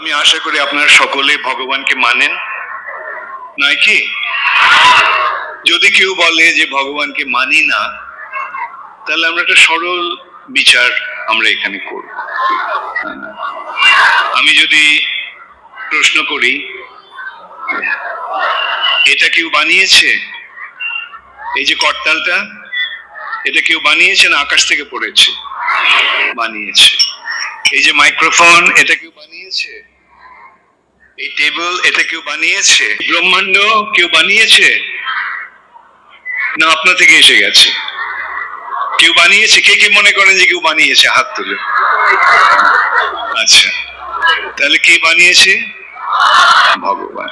আমি আশা করি আপনারা সকলে ভগবানকে মানেন। নয় কি? যদি কেউ বলে যে ভগবানকে মানি না, তাহলে আমরা একটা সরল বিচার আমরা এখানে করব। আমি যদি প্রশ্ন করি, এটা কেউ বানিয়েছে? এই যে করতালটা, এটা কেউ বানিয়েছে না আকাশ থেকে পড়েছে? বানিয়েছে। এই যে মাইক্রোফোন, এটা কেউ বানিয়েছে? এই টেবিল এটা কেউ বানিয়েছে? ব্রহ্মাণ্ড কেউ বানিয়েছে? না আপনা থেকে এসে গেছে। কেউ বানিয়েছে? কে কে মনে করেন যে কেউ বানিয়েছে? হাত তুলে। আচ্ছা। তাহলে কে বানিয়েছে? ভগবান।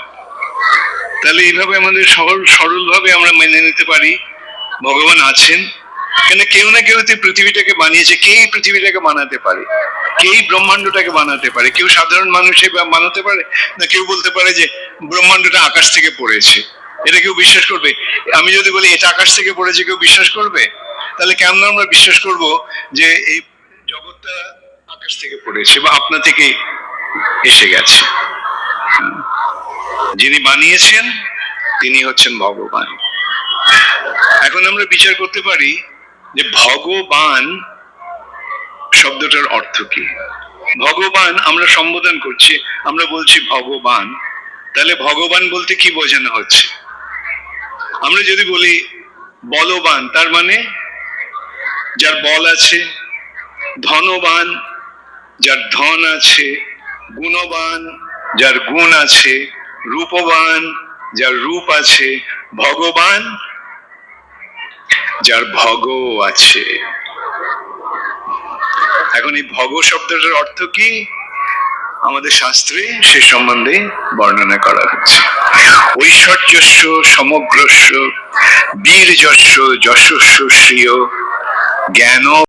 তাহলে এইভাবে আমাদের সরল সরল ভাবে আমরা মেনে নিতে পারি। ভগবান আছেন। কেন কেউ না কেউ তো পৃথিবীটাকে বানিয়েছে, কে এই পৃথিবীটাকে বানাতে পারে? কে এই ব্রহ্মাণ্ডটাকে বানাতে পারে? কেউ সাধারণ মানুষে বানাতে পারে? না কেউ বলতে পারে যে ব্রহ্মাণ্ডটা আকাশ থেকে পড়েছে? এটা কেউ বিশ্বাস করবে? আমি যদি বলি, এটা আকাশ থেকে পড়েছে, কেউ বিশ্বাস করবে? তাহলে কেমন আমরা বিশ্বাস করব যে এই জগৎটা আকাশ থেকে পড়েছে বা আপনা থেকে এসে গেছে? যিনি বানিয়েছেন, তিনি হচ্ছেন ভগবান। এখন আমরা বিচার করতে পারি যে ভগবান শব্দটার অর্থ কি? ভগবান আমরা সম্বোধন করছি, আমরা বলছি ভগবান। তাহলে ভগবান বলতে কি বোঝানো হচ্ছে? আমরা যদি বলি বলবান, তার মানে যার বল আছে, ধনবান, যার ধন আছে, গুণবান, যার গুণ আছে, রূপবান, যার রূপ আছে, ভগবান যার ভগ আছে। এখন এই ভগ শব্দটার অর্থ কি? আমাদের শাস্ত্রে সে সম্বন্ধে বর্ণনা করা হচ্ছে। ঐশ্বর্যস্য সমগ্রস্য বীরযস্য যশস্য শ্রিয় জ্ঞান